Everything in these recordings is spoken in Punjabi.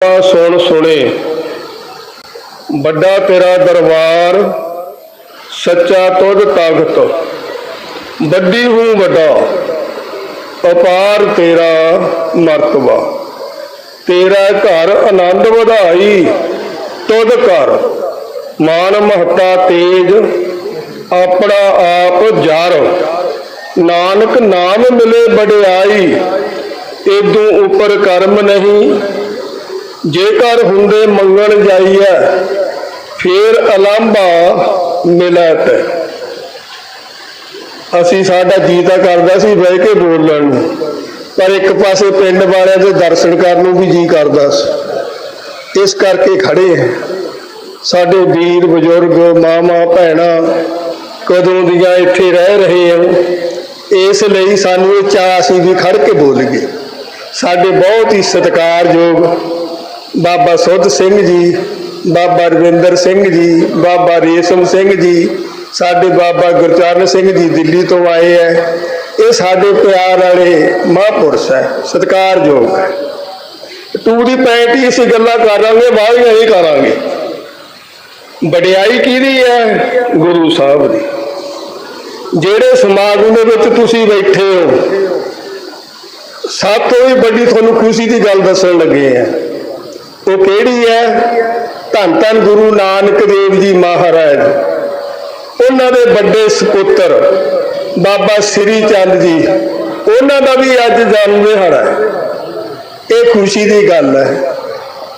ਸੁਣ ਸੁਣੇ। ਵੱਡਾ ਤੇਰਾ ਦਰਬਾਰ ਸੱਚਾ ਤੁਧ ਤਖਤ ਵੱਡੀ ਹੂੰ ਵੱਡਾ, ਅਪਾਰ ਤੇਰਾ ਮਰਤਬਾ। ਤੇਰਾ ਘਰ ਆਨੰਦ ਵਧਾਈ, ਤੁਧ ਕਰ ਮਾਨ ਮਹਤਾ ਤੇਜ, ਆਪਣਾ ਆਪ ਜਰ। ਨਾਨਕ ਨਾਮ ਮਿਲੇ ਵਡਿਆਈ ਇਦੋਂ ਉਪਰ ਕਰਮ ਨਹੀਂ ਜੇਕਰ ਹੁੰਦੇ ਮੰਗਣ ਜਾਈਐ, ਫੇਰ ਅਲੰਭਾ ਮਿਲੈ ਅਸੀਂ ਸਾਡਾ ਜੀ ਤਾਂ ਕਰਦਾ ਸੀ ਬਹਿ ਕੇ ਬੋਲਣ ਨੂੰ, ਪਰ ਇੱਕ ਪਾਸੇ ਪਿੰਡ ਵਾਲਿਆਂ ਦੇ ਦਰਸ਼ਨ ਕਰਨ ਨੂੰ ਵੀ ਜੀ ਕਰਦਾ ਸੀ। ਇਸ ਕਰਕੇ ਖੜੇ ਹਾਂ ਸਾਡੇ ਵੀਰ ਬਜ਼ੁਰਗ ਮਾਮਾ ਭੈਣਾ ਕਦੋਂ ਦੀਆਂ ਇੱਥੇ ਰਹਿ ਰਹੇ ਹਾਂ ਇਸ ਲਈ ਸਾਨੂੰ ਇਹ ਚਾਹ ਅਸੀਂ ਵੀ ਖੜ ਕੇ ਬੋਲੀਏ। ਸਾਡੇ ਬਹੁਤ ਹੀ ਸਤਿਕਾਰਯੋਗ ਬਾਬਾ ਸੁੱਧ ਸਿੰਘ ਜੀ, ਬਾਬਾ ਰਵਿੰਦਰ ਸਿੰਘ ਜੀ, ਬਾਬਾ ਰੇਸ਼ਮ ਸਿੰਘ ਜੀ, ਸਾਡੇ ਬਾਬਾ ਗੁਰਚਰਨ ਸਿੰਘ ਜੀ ਦਿੱਲੀ ਤੋਂ ਆਏ ਹੈ ਇਹ ਸਾਡੇ ਪਿਆਰ ਵਾਲੇ ਮਹਾਂਪੁਰਸ਼ ਹੈ ਸਤਿਕਾਰਯੋਗ ਹੈ ਟੂ ਦੀ ਪੈਂਟ ਹੀ ਅਸੀਂ ਗੱਲਾਂ ਕਰਾਂਗੇ ਵਾਲੀਆਂ ਹੀ ਕਰਾਂਗੇ। ਵਡਿਆਈ ਕਿਹਦੀ ਹੈ ਗੁਰੂ ਸਾਹਿਬ ਦੀ। ਜਿਹੜੇ ਸਮਾਗਮ ਦੇ ਵਿੱਚ ਤੁਸੀਂ ਬੈਠੇ ਹੋ, ਸਭ ਤੋਂ ਵੀ ਵੱਡੀ ਤੁਹਾਨੂੰ ਖੁਸ਼ੀ ਦੀ ਗੱਲ ਦੱਸਣ ਲੱਗੇ ਆ। ਉਹ ਕਿਹੜੀ ਹੈ? ਧੰਨ ਧੰਨ ਗੁਰੂ ਨਾਨਕ ਦੇਵ ਜੀ ਮਹਾਰਾਜ। ਉਹਨਾਂ ਦੇ ਵੱਡੇ ਸੁਪੁੱਤਰ ਬਾਬਾ ਸ੍ਰੀ ਚੰਦ ਜੀ, ਉਹਨਾਂ ਦਾ ਵੀ ਅੱਜ ਜਨਮ ਦਿਹਾੜਾ ਹੈ। ਇਹ ਖੁਸ਼ੀ ਦੀ ਗੱਲ ਹੈ।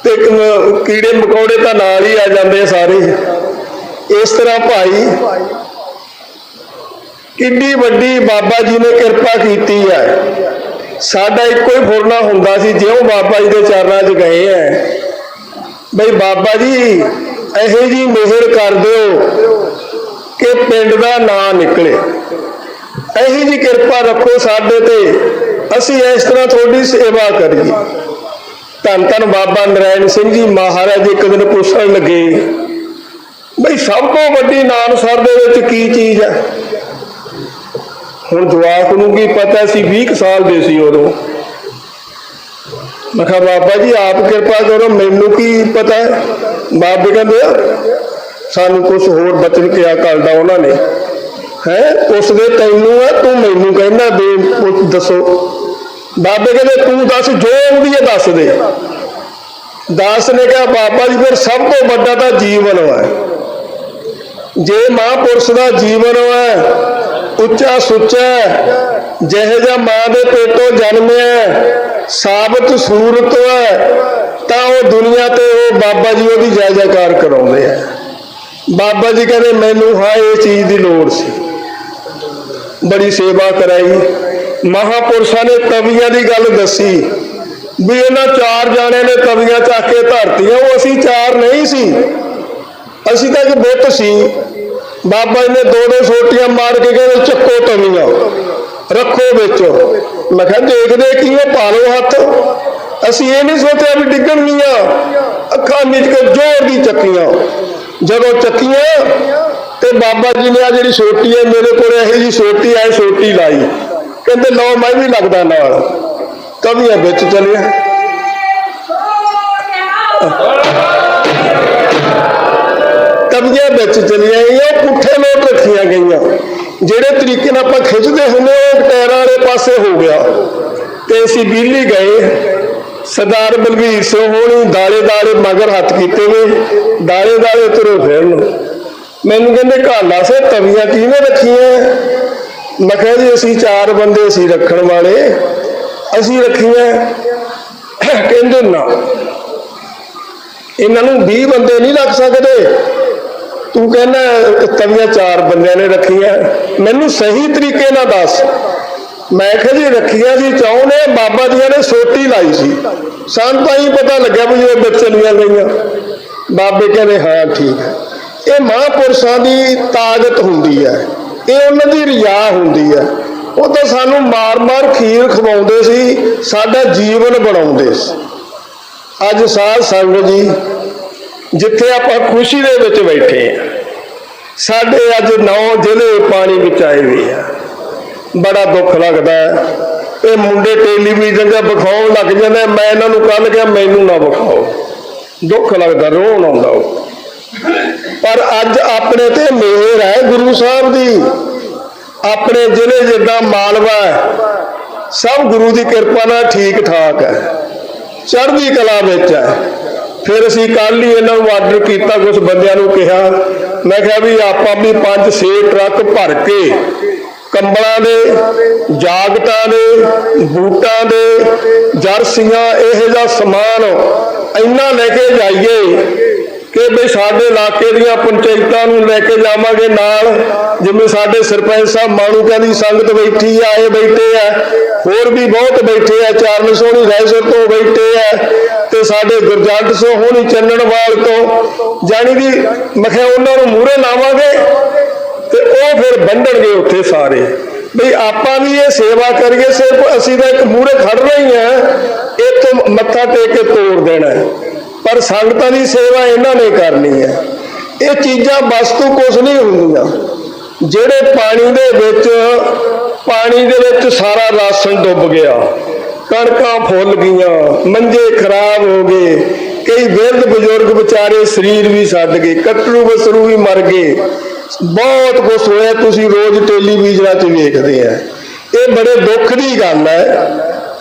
ਤੇ ਕੀੜੇ ਮਕੌੜੇ ਤਾਂ ਨਾਲ ਹੀ ਆ ਜਾਂਦੇ ਸਾਰੇ। ਇਸ ਤਰ੍ਹਾਂ ਭਾਈ ਕਿੰਨੀ ਵੱਡੀ ਬਾਬਾ ਜੀ ਨੇ ਕਿਰਪਾ ਕੀਤੀ ਹੈ। ਸਾਡਾ ਇੱਕੋ ਹੀ ਫੁਰਨਾ ਹੁੰਦਾ ਸੀ, ਜਿਉਂ ਬਾਬਾ ਜੀ ਦੇ ਚਰਨਾਂ 'ਚ ਗਏ ਐ। ਬਈ ਬਾਬਾ ਜੀ, ਇਹੋ ਜੀ ਮਿਹਰ ਕਰ ਦਿਓ ਕਿ ਪਿੰਡ ਦਾ ਨਾਂ ਨਿਕਲੇ। ਇਹੋ ਜੀ ਕਿਰਪਾ ਰੱਖੋ ਸਾਡੇ ਤੇ। ਅਸੀਂ ਇਸ ਤਰ੍ਹਾਂ ਤੁਹਾਡੀ ਸੇਵਾ ਕਰੀਏ। ਧੰਨ ਧੰਨ ਬਾਬਾ ਨਰੈਣ ਸਿੰਘ ਜੀ ਮਹਾਰਾਜ ਇੱਕ ਦਿਨ ਪੁੱਛਣ ਲੱਗੇ, ਬਈ ਸਭ ਤੋਂ ਵੱਡੀ ਨਾਨਸਰ ਦੇ ਵਿੱਚ ਕੀ ਚੀਜ਼ ਹੈ ਹੁਣ ਜਵਾਕ ਨੂੰ ਕੀ ਪਤਾ ਸੀ 20 ਕੁ ਸਾਲ ਦੇ ਸੀ ਉਦੋਂ। ਮੈਂ ਕਿਹਾ, ਬਾਬਾ ਜੀ, ਆਪ ਕਿਰਪਾ ਕਰੋ, ਮੈਨੂੰ ਕੀ ਪਤਾ? ਹੈ ਬਾਬੇ ਕਹਿੰਦੇ, ਸਾਨੂੰ ਕੁਝ ਹੋਰ ਬਚਨ ਕਿਹਾ ਕਰਦਾ ਉਹਨਾਂ ਨੇ। ਹੈ ਉਸ ਦੇ ਤੈਨੂੰ ਹੈ ਤੂੰ ਮੈਨੂੰ ਕਹਿੰਦਾ ਦੇ ਪੁੱਛ ਦੱਸੋ। ਬਾਬੇ ਕਹਿੰਦੇ, ਤੂੰ ਦੱਸ, ਜੋ ਆਉਂਦੀ ਹੈ ਦੱਸ ਦੇ। ਦਾਸ ਨੇ ਕਿਹਾ, ਬਾਬਾ ਜੀ, ਫਿਰ ਸਭ ਤੋਂ ਵੱਡਾ ਤਾਂ ਜੀਵਨ ਹੈ ਜੇ ਮਹਾਂਪੁਰਸ਼ ਦਾ ਜੀਵਨ ਹੈ ਉੱਚਾ ਸੁੱਚਾ ਜਿਹੇ ਜਾਂ ਮਾਂ ਦੇ ਪੇਟੋਂ ਜਨਮਿਆ ਸਾਬਤ ਸੂਰਤ ਹੈ, ਤਾਂ ਉਹ ਦੁਨੀਆ ਤੇ ਉਹ ਬਾਬਾ ਜੀ ਉਹਦੀ ਜੈ ਜੈਕਾਰ ਕਰਾਉਂਦੇ ਆ। ਬਾਬਾ ਜੀ ਕਹਿੰਦੇ, ਮੈਨੂੰ ਹਾਂ ਇਹ ਚੀਜ਼ ਦੀ ਲੋੜ ਸੀ। ਬੜੀ ਸੇਵਾ ਕਰਾਈ। ਮਹਾਪੁਰਸ਼ਾਂ ਨੇ ਕਵੀਆਂ ਦੀ ਗੱਲ ਦੱਸੀ ਵੀ ਇਹਨਾਂ ਚਾਰ ਜਾਣਿਆਂ ਨੇ ਕਵੀਆਂ ਚੱਕ ਕੇ ਧਰਤੀਆਂ, ਉਹ ਅਸੀਂ ਚਾਰ ਨਹੀਂ ਸੀ। ਅਸੀਂ ਤਾਂ ਇੱਕ ਬੁੱਤ ਸੀ। ਬਾਬਾ ਜੀ ਨੇ ਦੋ ਦੋ ਸੋਟੀਆਂ ਮਾਰ ਕੇ ਕਹਿੰਦੇ, ਚੱਕੋ ਤਵੀਆਂ ਰੱਖੋ ਵਿੱਚ। ਮੈਂ ਕਿਹਾ, ਦੇਖਦੇ ਕੀ ਉਹ ਪਾ ਲਓ ਹੱਥ। ਅਸੀਂ ਇਹ ਨਹੀਂ ਸੋਚਿਆ ਵੀ ਡਿੱਗਣਗੀਆਂ ਅੱਖਾਂ ਮੀਚ ਕੇ ਜ਼ੋਰ ਦੀ ਚੱਕੀਆਂ। ਜਦੋਂ ਚੱਕੀਆਂ ਤੇ ਬਾਬਾ ਜੀ ਨੇ ਆ ਜਿਹੜੀ ਸੋਟੀ ਹੈ ਮੇਰੇ ਕੋਲ ਇਹੋ ਜੀ ਸੋਟੀ ਆਏ ਸੋਟੀ ਲਾਈ। ਕਹਿੰਦੇ, ਲਓ, ਮੈਂ ਵੀ ਲੱਗਦਾ ਨਾਲ। ਕਵੀਆਂ ਵਿੱਚ ਚਲਿਆ। ਕਬਜ਼ੇ ਵਿੱਚ ਚਲੀਆਂ ਗਈਆਂ ਪੁੱਠੇ ਲੋਟ ਰੱਖੀਆਂ ਗਈਆਂ। ਜਿਹੜੇ ਤਰੀਕੇ ਨਾਲ ਆਪਾਂ ਖਿੱਚਦੇ ਹੁੰਦੇ ਉਹ ਟਾਇਰਾਂ ਵਾਲੇ ਪਾਸੇ ਹੋ ਗਿਆ। ਤੇ ਅਸੀਂ ਬਿੱਲੀ ਗਏ। ਸਰਦਾਰ ਬਲਵੀਰ ਸਿੰਘ ਹੋਣੀ ਦਾਲੇ ਦਾਲੇ ਮਗਰ ਹੱਥ ਕੀਤੇ ਨੇ, ਦਾਲੇ ਦਾਲੇ ਤੁਰੋ ਫਿਰਨ। ਮੈਨੂੰ ਕਹਿੰਦੇ ਘਾਲਾ ਸੇ, ਤਵੀਆਂ ਕਿਹਨੇ ਰੱਖੀਆਂ? ਮੈਂ ਕਿਹਾ ਜੀ, ਅਸੀਂ ਚਾਰ ਬੰਦੇ ਸੀ ਰੱਖਣ ਵਾਲੇ। ਅਸੀਂ ਰੱਖੀਆਂ। ਕਹਿੰਦੇ ਨਾ, ਇਹਨਾਂ ਨੂੰ 20 ਬੰਦੇ ਨਹੀਂ ਲੱਗ ਸਕਦੇ। ਤੂੰ ਕਹਿੰਦਾ ਤਵੀਆਂ ਚਾਰ ਬੰਦਿਆਂ ਨੇ ਰੱਖੀਆਂ। ਮੈਨੂੰ ਸਹੀ ਤਰੀਕੇ ਨਾਲ ਦੱਸ। ਮੈਂ ਕਿਹਾ ਜੀ ਰੱਖੀਆਂ ਜੀ ਚਾਹੁੰਦੇ ਬਾਬਾ ਜੀਆਂ ਨੇ, ਸੋਟੀ ਲਾਈ ਸੀ। ਸਾਨੂੰ ਤਾਂ ਹੀ ਪਤਾ ਲੱਗਿਆ ਵੀ ਇਹ ਵਿੱਚ ਗਈਆਂ। ਬਾਬੇ ਕਹਿੰਦੇ, ਹਾਂ, ਠੀਕ ਹੈ। ਇਹ ਮਹਾਂਪੁਰਸ਼ਾਂ ਦੀ ਤਾਕਤ ਹੁੰਦੀ ਹੈ। ਇਹ ਉਹਨਾਂ ਦੀ ਰਿਆ ਹੁੰਦੀ ਹੈ। ਉਹ ਤਾਂ ਸਾਨੂੰ ਮਾਰ-ਮਾਰ ਖੀਰ ਖਵਾਉਂਦੇ ਸੀ, ਸਾਡਾ ਜੀਵਨ ਬਣਾਉਂਦੇ ਸੀ। ਅੱਜ ਸਾਧ ਸੰਗਤ ਜੀ ਜਿੱਥੇ ਆਪਾਂ ਖੁਸ਼ੀ ਦੇ ਵਿੱਚ ਬੈਠੇ ਆ। ਸਾਡੇ ਅੱਜ ਨੌ ਜ਼ਿਲ੍ਹੇ ਪਾਣੀ ਵਿੱਚ ਆਏ ਹੋਏ ਆ। ਬੜਾ ਦੁੱਖ ਲੱਗਦਾ ਇਹ ਮੁੰਡੇ ਟੈਲੀਵਿਜ਼ਨ ਦਾ ਵਿਖਾਉਣ ਲੱਗ ਜਾਂਦੇ ਮੈਂ ਇਹਨਾਂ ਨੂੰ ਕੱਲ ਕਿਹਾ, ਮੈਨੂੰ ਨਾ ਵਿਖਾਓ। ਦੁੱਖ ਲੱਗਦਾ, ਰੋਣ ਆਉਂਦਾ ਉਹ। ਪਰ ਅੱਜ ਆਪਣੇ ਤੇ ਮਿਹਰ ਹੈ ਗੁਰੂ ਸਾਹਿਬ ਦੀ। ਆਪਣੇ ਜ਼ਿਲ੍ਹੇ ਜਿੱਦਾਂ ਮਾਲਵਾ ਸਭ ਗੁਰੂ ਦੀ ਕਿਰਪਾ ਨਾਲ ਠੀਕ ਠਾਕ ਹੈ। ਚੜ੍ਹਦੀ ਕਲਾ ਵਿੱਚ ਹੈ। ਫਿਰ ਅਸੀਂ ਕੱਲ ਹੀ ਇਹਨਾਂ ਨੂੰ ਆਰਡਰ ਕੀਤਾ ਕੁਝ ਬੰਦਿਆਂ ਨੂੰ ਕਿਹਾ। ਮੈਂ ਕਿਹਾ ਵੀ ਆਪਾਂ ਵੀ 5-6 ਟਰੱਕ ਭਰ ਕੇ ਕੰਬਲਾਂ ਦੇ ਜਾਗਟਾਂ ਦੇ, ਬੂਟਾਂ ਦੇ, ਜਰਸੀਆਂ, ਇਹੋ ਜਿਹਾ ਸਮਾਨ ਇੰਨਾ ਲੈ ਕੇ ਜਾਈਏ ਕਿ ਵੀ ਸਾਡੇ ਇਲਾਕੇ ਦੀਆਂ ਪੰਚਾਇਤਾਂ ਨੂੰ ਲੈ ਕੇ ਜਾਵਾਂਗੇ ਨਾਲ। ਜਿਵੇਂ ਸਾਡੇ ਸਰਪੰਚ ਸਾਹਿਬ ਮਾਣੂ ਕਹਿੰਦੀ ਸੰਗਤ ਬੈਠੀ ਆ, ਇਹ ਬੈਠੇ ਆ। ਹੋਰ ਵੀ ਬਹੁਤ ਬੈਠੇ ਆ, ਚਾਰਨ ਸੋਹਣੀ ਰਾਇਸਰ ਤੋਂ ਬੈਠੇ ਆ ਤੇ ਸਾਡੇ ਗੁਰਜੰਟ ਸੋ ਹੋਣੀ ਚੰਨਣਵਾਲ ਤੋਂ। ਜਾਣੀ ਦੀ ਮੈਂ ਉਹਨਾਂ ਨੂੰ ਮੂਹਰੇ ਲਾਵਾਂਗੇ ਤੇ ਉਹ ਫਿਰ ਵੰਡਣਗੇ ਉੱਥੇ ਸਾਰੇ। ਵੀ ਆਪਾਂ ਵੀ ਇਹ ਸੇਵਾ ਕਰੀਏ, ਸਿਰਫ ਅਸੀਂ ਤਾਂ ਇੱਕ ਮੂਹਰੇ ਖੜਨਾ ਹੀ ਆ ਇੱਥੋਂ ਮੱਥਾ ਟੇਕ ਕੇ ਤੋੜ ਦੇਣਾ। ਪਰ ਸੰਗਤਾਂ ਦੀ ਸੇਵਾ ਇਹਨਾਂ ਨੇ ਕਰਨੀ ਹੈ। ਇਹ ਚੀਜ਼ਾਂ ਵਸਤੂ ਕੁਝ ਨਹੀਂ ਹੁੰਦੀਆਂ। ਜਿਹੜੇ ਪਾਣੀ ਦੇ ਵਿੱਚ ਪਾਣੀ ਦੇ ਵਿੱਚ ਸਾਰਾ ਰਾਸ਼ਨ ਡੁੱਬ ਗਿਆ। ਕਣਕਾਂ ਫੁੱਲ ਗਈਆਂ ਮੰਜੇ ਖਰਾਬ ਹੋ ਗਏ। ਕਈ ਬਿਰਧ ਬਜ਼ੁਰਗ ਵਿਚਾਰੇ ਸਰੀਰ ਵੀ ਛੱਡ ਗਏ ਕੱਟਰੂ ਬਸਰੂ ਵੀ ਮਰ ਗਏ। ਬਹੁਤ ਕੁਝ ਹੋਇਆ ਤੁਸੀਂ ਰੋਜ਼ ਟੈਲੀਵਿਜ਼ਨਾਂ 'ਚ ਵੇਖਦੇ ਆ। ਇਹ ਬੜੇ ਦੁੱਖ ਦੀ ਗੱਲ ਹੈ।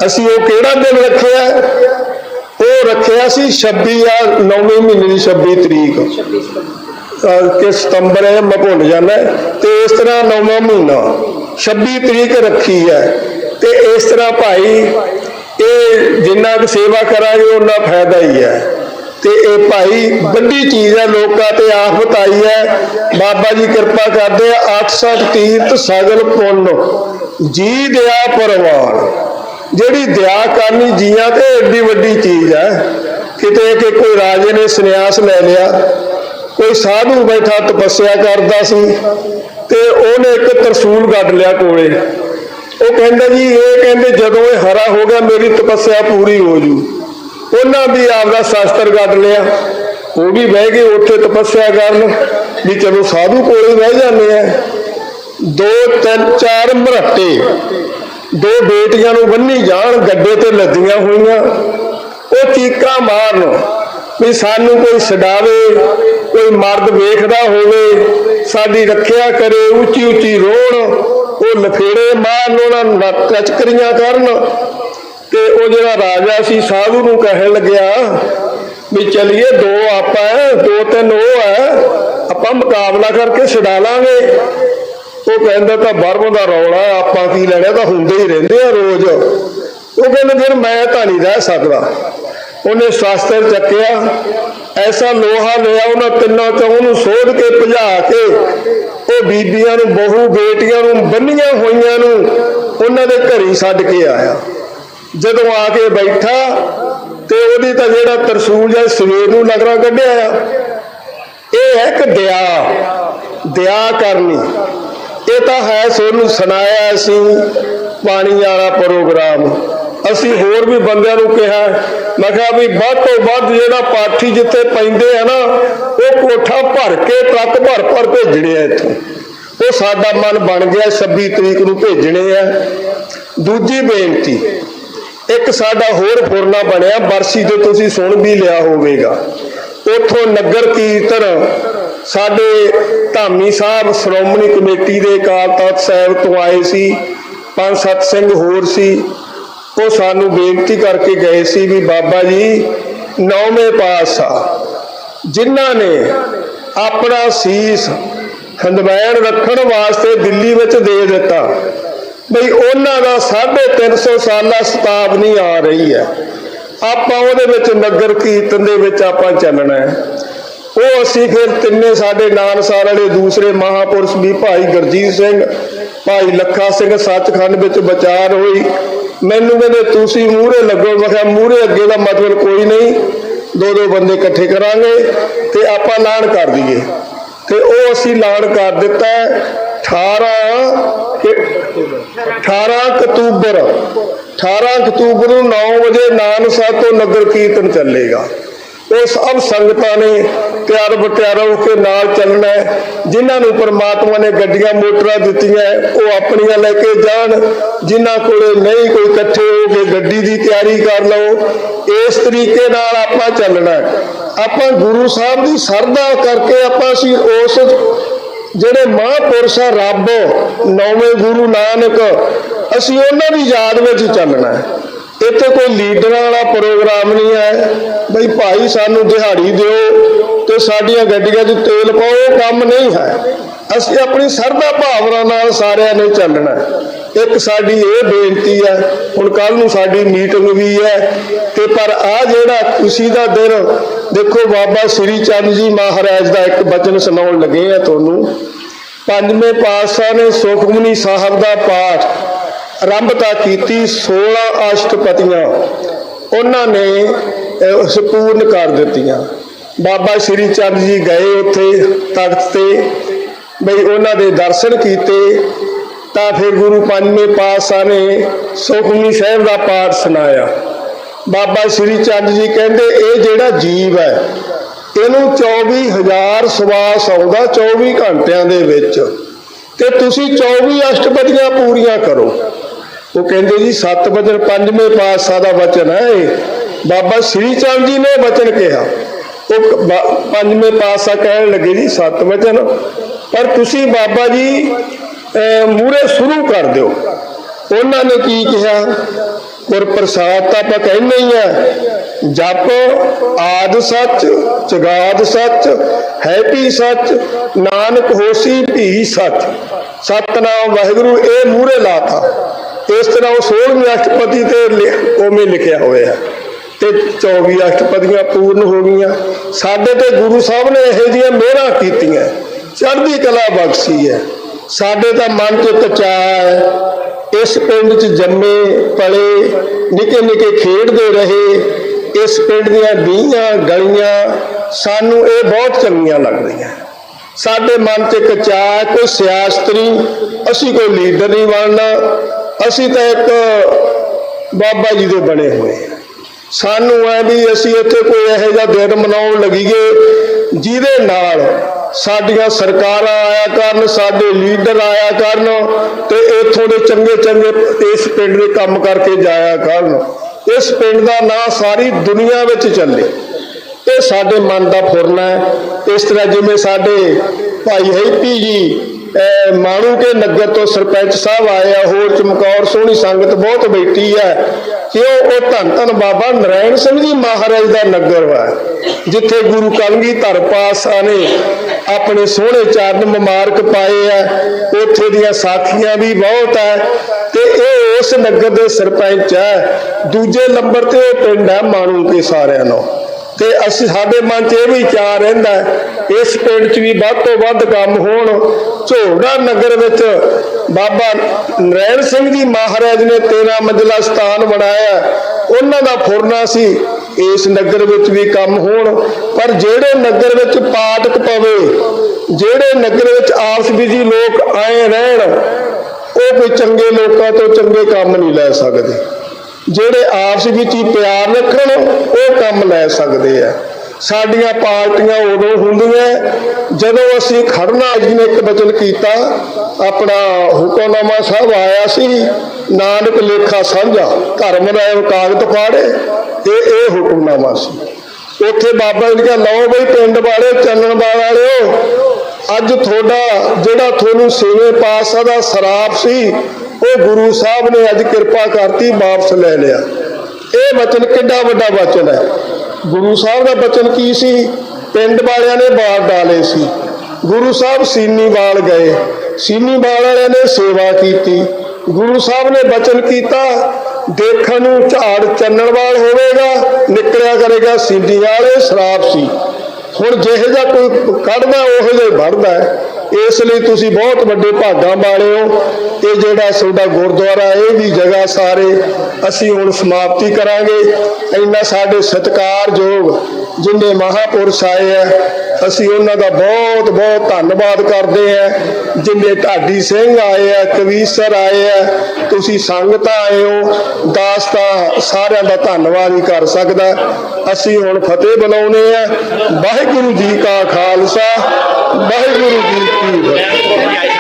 ਅਸੀਂ ਉਹ ਕਿਹੜਾ ਦਿਨ ਰੱਖਿਆ? ਉਹ ਰੱਖਿਆ ਸੀ 26 ਆ 9ਵੇਂ ਮਹੀਨੇ ਦੀ 26 ਤਰੀਕ। ਕਿ ਸਤੰਬਰ ਹੈ ਮੈਂ ਭੁੱਲ ਜਾਂਦਾ। ਤੇ ਇਸ ਤਰ੍ਹਾਂ ਨੌਵਾਂ ਮਹੀਨਾ। 26 ਤਰੀਕ ਰੱਖੀ ਹੈ। ਤੇ ਇਸ ਤਰ੍ਹਾਂ ਭਾਈ, ਇਹ ਜਿੰਨਾ ਕੁ ਸੇਵਾ ਕਰਾਂਗੇ ਉਹਨਾਂ ਫਾਇਦਾ ਹੀ ਹੈ। ਤੇ ਇਹ ਭਾਈ ਵੱਡੀ ਚੀਜ਼ ਹੈ, ਲੋਕਾਂ ਤੇ ਆਫਤ ਆਈ ਹੈ। ਬਾਬਾ ਜੀ ਕਿਰਪਾ ਕਰਦੇ ਆ 68 ਤੀਰਥ ਸਗਲ ਪੁੰਨ। ਜੀ ਦਿਆ ਪਰਵਾਨ ਜਿਹੜੀ ਦਇਆ ਕਰਨੀ ਜੀਆਂ ਤੇ ਏਡੀ ਵੱਡੀ ਚੀਜ਼ ਹੈ। ਕਿਤੇ ਕਿ ਕੋਈ ਰਾਜੇ ਨੇ ਸੰਨਿਆਸ ਲੈ ਲਿਆ। ਕੋਈ ਸਾਧੂ ਬੈਠਾ ਤਪੱਸਿਆ ਕਰਦਾ ਸੀ ਤੇ ਉਹਨੇ ਇੱਕ ਤਰਸੂਲ ਕੱਢ ਲਿਆ ਕੋਲੇ। ਉਹ ਕਹਿੰਦਾ ਜੀ, ਇਹ ਕਹਿੰਦੇ ਜਦੋਂ ਇਹ ਹਰਾ ਹੋ ਗਿਆ, ਮੇਰੀ ਤਪੱਸਿਆ ਪੂਰੀ ਹੋ ਜੂ। ਉਹਨਾਂ ਵੀ ਆਪਦਾ ਸ਼ਾਸਤਰ ਕੱਢ ਲਿਆ। ਉਹ ਵੀ ਬਹਿ ਗਏ ਉੱਥੇ ਤਪੱਸਿਆ ਕਰਨ ਵੀ ਚਲੋ ਸਾਧੂ ਕੋਲੇ ਬਹਿ ਜਾਂਦੇ ਆ। ਦੋ, ਤਿੰਨ, ਚਾਰ ਮਰਹੱਟੇ। ਦੋ ਬੇਟੀਆਂ ਨੂੰ ਬੰਨੀ ਜਾਣ, ਗੱਡੇ ਤੇ ਲੱਦੀਆਂ ਹੋਈਆਂ। ਉਹ ਚੀਕਾਂ ਮਾਰਨ ਵੀ ਸਾਨੂੰ ਕੋਈ ਛਡਾਵੇ। ਕੋਈ ਮਰਦ ਵੇਖਦਾ ਹੋਵੇ, ਸਾਡੀ ਰੱਖਿਆ ਕਰੇ ਉੱਚੀ ਉੱਚੀ ਰੋਣ, ਉਹ ਲਫੇੜੇ ਮਾਰਨ, ਉਹਨਾਂ ਨੂੰ ਟਚਕਰੀਆਂ ਕਰਨ। ਤੇ ਉਹ ਜਿਹੜਾ ਰਾਜਾ ਸੀ, ਸਾਧੂ ਨੂੰ ਕਹਿਣ ਲੱਗਿਆ ਵੀ ਚਲਿਏ, ਦੋ ਆਪਾਂ ਦੋ ਤਿੰਨ ਉਹ ਹੈ ਆਪਾਂ ਮੁਕਾਬਲਾ ਕਰਕੇ ਛਡਾ ਲਾਂਗੇ। ਉਹ ਕਹਿੰਦਾ ਤਾਂ ਬਰਮ ਦਾ ਰੌਲਾ, ਆਪਾਂ ਕੀ ਲੈਣਾ ਤਾਂ ਹੁੰਦੇ ਹੀ ਰਹਿੰਦੇ ਆ ਰੋਜ਼। ਉਹ ਕਹਿੰਦਾ, ਫਿਰ ਮੈਂ ਤਾਂ ਨਹੀਂ ਰਹਿ ਸਕਦਾ। ਉਹਨੇ ਸ਼ਾਸਤਰ ਚੱਕਿਆ ਐਸਾ ਲੋਹਾ ਲਿਆ ਉਹਨਾਂ ਤਿੰਨਾਂ ਚੋਂ, ਉਹਨੂੰ ਸੋਧ ਕੇ ਭਜਾ ਕੇ, ਉਹ ਬੀਬੀਆਂ ਨੂੰ, ਬਹੂ ਬੇਟੀਆਂ ਨੂੰ, ਬੰਨੀਆਂ ਹੋਈਆਂ ਨੂੰ ਉਹਨਾਂ ਦੇ ਘਰੀ ਛੱਡ ਕੇ ਆਇਆ। ਜਦੋਂ ਆ ਕੇ ਬੈਠਾ ਤੇ ਉਹਦੀ ਤਾਂ ਜਿਹੜਾ ਤਰਸੂਲ ਜਾਂ ਸਵੇਰ ਨੂੰ ਨਗਰਾ ਕੱਢਿਆ ਆ। ਇਹ ਹੈ ਕਿ ਦਇਆ ਦਇਆ ਕਰਨੀ। ਇਹ ਤਾਂ ਹੈ ਸੋਨੂੰ ਸੁਣਾਇਆ ਅਸੀਂ ਪਾਣੀ ਵਾਲਾ ਪ੍ਰੋਗਰਾਮ। ਅਸੀਂ ਹੋਰ ਵੀ ਬੰਦਿਆਂ ਨੂੰ ਕਿਹਾ ਮੈਂ ਕਿਹਾ ਵੀ ਵੱਧ ਤੋਂ ਵੱਧ ਜਿਹੜਾ ਪਾਠੀ ਜਿੱਥੇ ਪੈਂਦੇ ਆ ਨਾ, ਉਹ ਕੋਠਾ ਭਰ ਕੇ, ਟਰੱਕ ਭਰ ਭਰ ਭੇਜਣੇ ਆ ਇੱਥੋਂ। ਉਹ ਸਾਡਾ ਮਨ ਬਣ ਗਿਆ 26 ਤਰੀਕ ਨੂੰ ਭੇਜਣੇ ਆ। ਦੂਜੀ ਬੇਨਤੀ, ਇੱਕ ਸਾਡਾ ਹੋਰ ਫੁਰਨਾ ਬਣਿਆ, ਬਰਸੀ ਤੇ ਤੁਸੀਂ ਸੁਣ ਵੀ ਲਿਆ ਹੋਵੇਗਾ। ਉਥੋਂ ਨਗਰ ਕੀਰਤਨ, ਸਾਡੇ ਧਾਮੀ ਸਾਹਿਬ ਸ਼੍ਰੋਮਣੀ ਕਮੇਟੀ ਦੇ ਅਕਾਲ ਤਖਤ ਸਾਹਿਬ ਤੋਂ ਆਏ ਸੀ, ਪੰਜ ਸੱਤ ਸਿੰਘ ਹੋਰ ਸੀ। ਉਹ ਸਾਨੂੰ ਬੇਨਤੀ ਕਰਕੇ ਗਏ ਸੀ ਵੀ ਬਾਬਾ ਜੀ, ਨੌਵੇਂ ਪਾਤਸ਼ਾਹ, ਜਿਨ੍ਹਾਂ ਨੇ ਆਪਣਾ ਸੀਸ ਹੰਦਵੈਣ ਰੱਖਣ ਵਾਸਤੇ ਦਿੱਲੀ ਵਿੱਚ ਦੇ ਦਿੱਤਾ, ਬਈ ਉਹਨਾਂ ਦਾ 350 ਸਾਲਾ ਸਤਾਬਨੀ ਆ ਰਹੀ ਹੈ। ਆਪਾਂ ਉਹਦੇ ਵਿੱਚ ਨਗਰ ਕੀਰਤਨ ਦੇ ਵਿੱਚ ਆਪਾਂ ਚੱਲਣਾ ਹੈ। ਉਹ ਅਸੀਂ ਫਿਰ ਤਿੰਨੇ ਸਾਡੇ ਨਾਨਸਾਰ ਵਾਲੇ, ਦੂਸਰੇ ਮਹਾਪੁਰਸ਼ ਵੀ ਭਾਈ ਗੁਰਜੀਤ ਸਿੰਘ, ਭਾਈ ਲੱਖਾ ਸਿੰਘ ਸੱਚਖੰਡ ਵਿੱਚ ਵਿਚਾਰ ਹੋਈ। ਮੈਨੂੰ ਕਹਿੰਦੇ, ਤੁਸੀਂ ਮੂਹਰੇ ਲੱਗੋ। ਮੈਂ ਕਿਹਾ, ਮੂਹਰੇ ਅੱਗੇ ਦਾ ਮਤਲਬ ਕੋਈ ਨਹੀਂ। ਦੋ ਦੋ ਬੰਦੇ ਇਕੱਠੇ ਕਰਾਂਗੇ ਤੇ ਆਪਾਂ ਲਾਣ ਕਰ ਦਈਏ। ਤੇ ਉਹ ਅਸੀਂ ਲਾਣ ਕਰ ਦਿੱਤਾ ਹੈ 18 18 ਅਕਤੂਬਰ। 18 ਅਕਤੂਬਰ ਨੂੰ 9 ਵਜੇ ਨਾਨਸਾ ਤੋਂ ਨਗਰ ਕੀਰਤਨ ਚੱਲੇਗਾ। ਉਹ ਸਭ ਸੰਗਤਾਂ ਨੇ ਤਿਆਰ ਬਟਿਆਰ ਹੋ ਕੇ ਨਾਲ ਚੱਲਣਾ ਹੈ। ਜਿਨ੍ਹਾਂ ਨੂੰ ਪ੍ਰਮਾਤਮਾ ਨੇ ਗੱਡੀਆਂ, ਮੋਟਰਾਂ ਦਿੱਤੀਆਂ ਉਹ ਆਪਣੀਆਂ ਲੈ ਕੇ ਜਾਣ। ਜਿਨ੍ਹਾਂ ਕੋਲੇ ਨਹੀਂ ਕੋਈ ਇਕੱਠੇ ਹੋ ਕੇ ਗੱਡੀ ਦੀ ਤਿਆਰੀ ਕਰ ਲਓ, ਇਸ ਤਰੀਕੇ ਨਾਲ ਆਪਾਂ ਚੱਲਣਾ ਆਪਾਂ ਗੁਰੂ ਸਾਹਿਬ ਦੀ ਸਰਦਾ ਕਰਕੇ ਆਪਾਂ ਅਸੀਂ ਉਸ ਜਿਹੜੇ ਮਹਾਂਪੁਰਸ਼ ਆ, ਰੱਬ, ਨੌਵੇਂ ਗੁਰੂ ਨਾਨਕ, ਅਸੀਂ ਉਹਨਾਂ ਦੀ ਯਾਦ ਵਿੱਚ ਚੱਲਣਾ ਹੈ। ਇੱਥੇ ਕੋਈ ਲੀਡਰਾਂ ਵਾਲਾ ਪ੍ਰੋਗਰਾਮ ਨਹੀਂ ਹੈ। ਬਈ ਭਾਈ ਸਾਨੂੰ ਦਿਹਾੜੀ ਦਿਓ ਤੇ ਸਾਡੀਆਂ ਗੱਡੀਆਂ 'ਚ ਤੇਲ ਪਾਓ ਉਹ ਕੰਮ ਨਹੀਂ ਹੈ। ਅਸੀਂ ਆਪਣੀ ਸਰਦਾ ਭਾਵਨਾ ਨਾਲ ਸਾਰਿਆਂ ਨੇ ਚੱਲਣਾ ਇੱਕ ਸਾਡੀ ਇਹ ਬੇਨਤੀ ਹੈ, ਹੁਣ ਕੱਲ ਨੂੰ ਸਾਡੀ ਮੀਟਿੰਗ ਵੀ ਹੈ ਤੇ ਪਰ ਆ ਜਿਹੜਾ ਖੁਸ਼ੀ ਦਾ ਦਿਨ, ਦੇਖੋ ਬਾਬਾ ਸ੍ਰੀ ਚੰਦ ਜੀ ਮਹਾਰਾਜ ਦਾ ਇੱਕ ਬਚਨ ਸੁਣਾਉਣ ਲੱਗੇ ਆ ਤੁਹਾਨੂੰ। ਪੰਜਵੇਂ ਪਾਤਸ਼ਾਹ ਨੇ ਸੁਖਮਨੀ ਸਾਹਿਬ ਦਾ ਪਾਠ ਆਰੰਭਤਾ ਕੀਤੀ 16 ਅਸ਼ਟਪਤੀਆਂ ਉਹਨਾਂ ਨੇ ਸੰਪੂਰਨ ਕਰ ਦਿੱਤੀਆਂ। ਬਾਬਾ ਸ੍ਰੀ ਚੰਦ ਜੀ ਗਏ ਉੱਥੇ ਤਖਤ ਤੇ, ਬਈ ਉਹਨਾਂ ਦੇ ਦਰਸ਼ਨ ਕੀਤੇ, ਤਾਂ ਫਿਰ ਗੁਰੂ ਪੰਜਵੇਂ ਪਾਤਸ਼ਾਹ ਨੇ ਸੁਖਮਨੀ ਸਾਹਿਬ ਦਾ ਪਾਠ ਸੁਣਾਇਆ। ਬਾਬਾ ਸ੍ਰੀ ਚੰਦ ਜੀ ਕਹਿੰਦੇ, ਇਹ ਜਿਹੜਾ ਜੀਵ ਹੈ, ਇਹਨੂੰ 24000 ਸਵਾਸ ਆਉਂਦਾ 24 ਘੰਟਿਆਂ ਦੇ ਵਿੱਚ। ਤੇ ਤੁਸੀਂ 24 ਅਸ਼ਟਪਦੀਆਂ ਪੂਰੀਆਂ ਕਰੋ। ਉਹ ਕਹਿੰਦੇ ਜੀ, ਸੱਤ ਵਚਨ, ਪੰਜਵੇਂ ਪਾਤਸ਼ਾਹ ਦਾ ਵਚਨ ਹੈ ਇਹ। ਬਾਬਾ ਸ੍ਰੀ ਚੰਦ ਜੀ ਨੇ ਵਚਨ ਕਿਹਾ। ਉਹ ਪੰਜਵੇਂ ਪਾਤਸ਼ਾਹ ਕਹਿਣ ਲੱਗੇ ਜੀ, ਸੱਤ ਵਚਨ, ਪਰ ਤੁਸੀਂ ਬਾਬਾ ਜੀ ਮੂਰੇ ਸ਼ੁਰੂ ਕਰ ਦਿਓ। ਉਹਨਾਂ ਨੇ ਕੀ ਕਿਹਾ? ਗੁਰ ਪ੍ਰਸਾਦ ਤਾਂ ਆਪਾਂ ਕਹਿੰਦੇ ਹੀ ਆ, ਜਪ ਆਦ ਸੱਚ, ਜਗਾਦ ਸੱਚ, ਹੈਪੀ ਸੱਚ, ਨਾਨਕ ਹੋਸੀ ਭੀ ਸੱਚ। ਸਤਨਾਮ ਵਾਹਿਗੁਰੂ ਇਹ ਮੂਰੇ ਲਾਤਾ। ਇਸ ਤਰ੍ਹਾਂ ਉਹ 16ਵੀਂ ਅਸ਼ਟਪਦੀ ਤੇ ਲਿ- ਉਵੇਂ ਲਿਖਿਆ ਹੋਇਆ ਹੈ। ਤੇ 24 ਅਸ਼ਟਪਦੀਆਂ ਪੂਰਨ ਹੋ ਗਈਆਂ। ਸਾਡੇ ਤੇ ਗੁਰੂ ਸਾਹਿਬ ਨੇ ਇਹੋ ਜਿਹੀਆਂ ਮਿਹਰਾਂ ਕੀਤੀਆਂ। ਚੜ੍ਹਦੀ ਕਲਾ ਬਖਸ਼ੀ ਹੈ। ਸਾਡੇ ਤਾਂ ਮਨ 'ਚ ਇੱਕ ਹੈ। ਇਸ ਪਿੰਡ 'ਚ ਜੰਮੇ ਪਲੇ ਨਿੱਕੇ ਨਿੱਕੇ ਖੇਡਦੇ ਰਹੇ। ਇਸ ਪਿੰਡ ਦੀਆਂ ਬੀਹਾਂ ਗਲੀਆਂ ਸਾਨੂੰ ਇਹ ਬਹੁਤ ਚੰਗੀਆਂ ਲੱਗਦੀਆਂ। ਸਾਡੇ ਮਨ 'ਚ ਇੱਕ ਚਾਅ ਹੈ, ਕੋਈ ਸਿਆਸਤਰੀ ਅਸੀਂ ਕੋਈ ਲੀਡਰ ਨਹੀਂ ਬਣਨਾ। ਅਸੀਂ ਤਾਂ ਇੱਕ ਬਾਬਾ ਜੀ ਦੇ ਬਣੇ ਹੋਏ ਸਾਨੂੰ ਐ ਵੀ ਅਸੀਂ ਇੱਥੇ ਕੋਈ ਇਹੋ ਜਿਹਾ ਦਿਨ ਮਨਾਉਣ ਲੱਗੀਏ, ਜਿਹਦੇ ਨਾਲ ਸਾਡੀਆਂ ਸਰਕਾਰਾਂ ਆਇਆ ਕਰਨ, ਸਾਡੇ ਲੀਡਰ ਆਇਆ ਕਰਨ ਤੇ ਇੱਥੋਂ ਦੇ ਚੰਗੇ ਚੰਗੇ ਇਸ ਪਿੰਡ ਦੇ ਕੰਮ ਕਰਕੇ ਜਾਇਆ ਕਰਨ। ਇਸ ਪਿੰਡ ਦਾ ਨਾਂ ਸਾਰੀ ਦੁਨੀਆ ਵਿੱਚ ਚੱਲੇ। ਇਹ ਸਾਡੇ ਮਨ ਦਾ ਫੁਰਨਾ ਹੈ। ਇਸ ਤਰ੍ਹਾਂ ਜਿਵੇਂ ਸਾਡੇ ਭਾਈ ਹੈਪੀ ਜੀ ਮਾਣੂ ਕੇ ਨਗਰ ਤੋਂ ਸਰਪੰਚ ਸਾਹਿਬ ਆਏ ਆ, ਹੋਰ ਚਮਕੌਰ ਸੋਹਣੀ ਸੰਗਤ ਬਹੁਤ ਬੈਠੀ ਹੈ ਕਿ ਉਹ ਧੰਨ ਧੰਨ ਬਾਬਾ ਨਰੈਣ ਸਿੰਘ ਜੀ ਮਹਾਰਾਜ ਦਾ ਨਗਰ ਵਾ, ਜਿੱਥੇ ਗੁਰੂ ਕਲਗੀ ਧਰ ਪਾਤਸ਼ਾਹ ਨੇ ਆਪਣੇ ਸੋਹਣੇ ਚਰਨ ਮੁਬਾਰਕ ਪਾਏ ਆ। ਉੱਥੇ ਦੀਆਂ ਸਾਖੀਆਂ ਵੀ ਬਹੁਤ ਹੈ ਤੇ ਇਹ ਉਸ ਨਗਰ ਦੇ ਸਰਪੰਚ ਹੈ ਦੂਜੇ ਨੰਬਰ ਤੇ ਉਹ ਪਿੰਡ ਹੈ ਮਾਣੂ ਕੇ ਸਾਰਿਆਂ ਨੂੰ ਤੇ ਅਸੀਂ ਸਾਡੇ ਮਨ 'ਚ ਇਹ ਵੀ ਚਾਹ ਰਹਿੰਦਾ ਇਸ ਪਿੰਡ 'ਚ ਵੀ ਵੱਧ ਤੋਂ ਵੱਧ ਕੰਮ ਹੋਣ। ਝੋੜਾ ਨਗਰ ਵਿੱਚ ਬਾਬਾ ਨਰੈਣ ਸਿੰਘ ਜੀ ਮਹਾਰਾਜ ਨੇ 13 ਮੰਜ਼ਲਾ ਸਥਾਨ ਬਣਾਇਆ ਉਹਨਾਂ ਦਾ ਫੁਰਨਾ ਸੀ, ਇਸ ਨਗਰ ਵਿੱਚ ਵੀ ਕੰਮ ਹੋਣ। ਪਰ ਜਿਹੜੇ ਨਗਰ ਵਿੱਚ ਪਾਟਕ ਪਵੇ, ਜਿਹੜੇ ਨਗਰ ਵਿੱਚ ਆਪਸ ਵਿੱਚ ਲੋਕ ਆਏ ਰਹਿਣ, ਉਹ ਕੋਈ ਚੰਗੇ ਲੋਕਾਂ ਤੋਂ ਚੰਗੇ ਕੰਮ ਨਹੀਂ ਲੈ ਸਕਦੇ। ਜਿਹੜੇ ਆਪਸ ਵਿੱਚ ਹੀ ਪਿਆਰ ਰੱਖਣ, ਉਹ ਕੰਮ ਲੈ ਸਕਦੇ ਆ। ਸਾਡੀਆਂ ਪਾਰਟੀਆਂ ਉਦੋਂ ਹੁੰਦੀਆਂ, ਜਦੋਂ ਅਸੀਂ ਖੜਨਾ ਜਿਹਨੇ ਇੱਕ ਬਚਨ ਕੀਤਾ, ਆਪਣਾ ਹੁਕਮਨਾਮਾ ਸਾਹਿਬ ਆਇਆ ਸੀ, ਨਾਨਕ ਲੇਖਾ ਸਾਂਝਾ, ਧਰਮ ਰਾਇ ਕਾਗਜ਼ ਫਾੜੇ ਇਹ ਇਹ ਹੁਕਮਨਾਮਾ ਸੀ। ਉੱਥੇ ਬਾਬਾ ਜੀ ਨੇ ਕਿਹਾ, ਲਓ ਬਈ ਪਿੰਡ ਵਾਲੇ, ਚੱਲਣ ਵਾਲਿਓ ਅੱਜ ਤੁਹਾਡਾ ਜਿਹੜਾ ਤੁਹਾਨੂੰ ਸੇਵੇਂ ਪਾਤਸ਼ਾਹ ਦਾ ਸਰਾਪ ਸੀ, ਉਹ ਗੁਰੂ ਸਾਹਿਬ ਨੇ ਅੱਜ ਕਿਰਪਾ ਕਰਤੀ, ਵਾਪਸ ਲੈ ਲਿਆ। ਇਹ ਵਚਨ ਕਿੱਡਾ ਵੱਡਾ ਵਚਨ ਹੈ। ਗੁਰੂ ਸਾਹਿਬ ਦਾ ਵਚਨ ਕੀ ਸੀ? ਪਿੰਡ ਵਾਲਿਆਂ ਨੇ ਬਾਹਰ ਡਾਲੇ ਸੀ। ਗੁਰੂ ਸਾਹਿਬ ਸੀਨੀਵਾਲ ਗਏ। ਸੀਨੀਵਾਲ ਵਾਲਿਆਂ ਨੇ ਸੇਵਾ ਕੀਤੀ। ਗੁਰੂ ਸਾਹਿਬ ਨੇ ਬਚਨ ਕੀਤਾ, ਦੇਖਣ ਨੂੰ ਝਾੜ ਚੰਨਣਵਾਲ ਹੋਵੇਗਾ, ਨਿਕਲਿਆ ਕਰੇਗਾ ਸਿੰਧੀ ਵਾਲੇ ਸ਼ਰਾਬ ਸੀ। ਹੁਣ ਜਿਹੇ ਜਿਹਾ ਕੋਈ ਕੱਢਦਾ ਉਹੋ ਜਿਹਾ ਹੀ ਵੜਦਾ ਇਸ ਲਈ ਤੁਸੀਂ ਬਹੁਤ ਵੱਡੇ ਭਾਗਾਂ ਵਾਲੇ ਹੋ। ਇਹ ਜਿਹੜਾ ਤੁਹਾਡਾ ਗੁਰਦੁਆਰਾ ਇਹ ਵੀ ਜਗ੍ਹਾ ਸਾਰੇ ਅਸੀਂ ਹੁਣ ਸਮਾਪਤੀ ਕਰਾਂਗੇ। ਇੰਨਾ ਸਾਡੇ ਸਤਿਕਾਰਯੋਗ ਜਿੰਨੇ ਮਹਾਪੁਰਸ਼ ਆਏ ਆ, ਅਸੀਂ ਉਹਨਾਂ ਦਾ ਬਹੁਤ ਬਹੁਤ ਧੰਨਵਾਦ ਕਰਦੇ ਆ। ਜਿੰਨੇ ਢਾਡੀ ਸਿੰਘ ਆਏ ਆ ਕਵੀਸਰ ਆਏ ਆ, ਤੁਸੀਂ ਸੰਗਤ ਆਏ ਹੋ, ਦਾਸ ਤਾਂ ਸਾਰਿਆਂ ਦਾ ਧੰਨਵਾਦ ਹੀ ਕਰ ਸਕਦਾ। ਅਸੀਂ ਹੁਣ ਫਤਿਹ ਬੁਲਾਉਣੇ ਆ। ਵਾਹਿਗੁਰੂ ਜੀ ਕਾ ਖਾਲਸਾ, ਵਾਹਿਗੁਰੂ ਜੀ Thank you.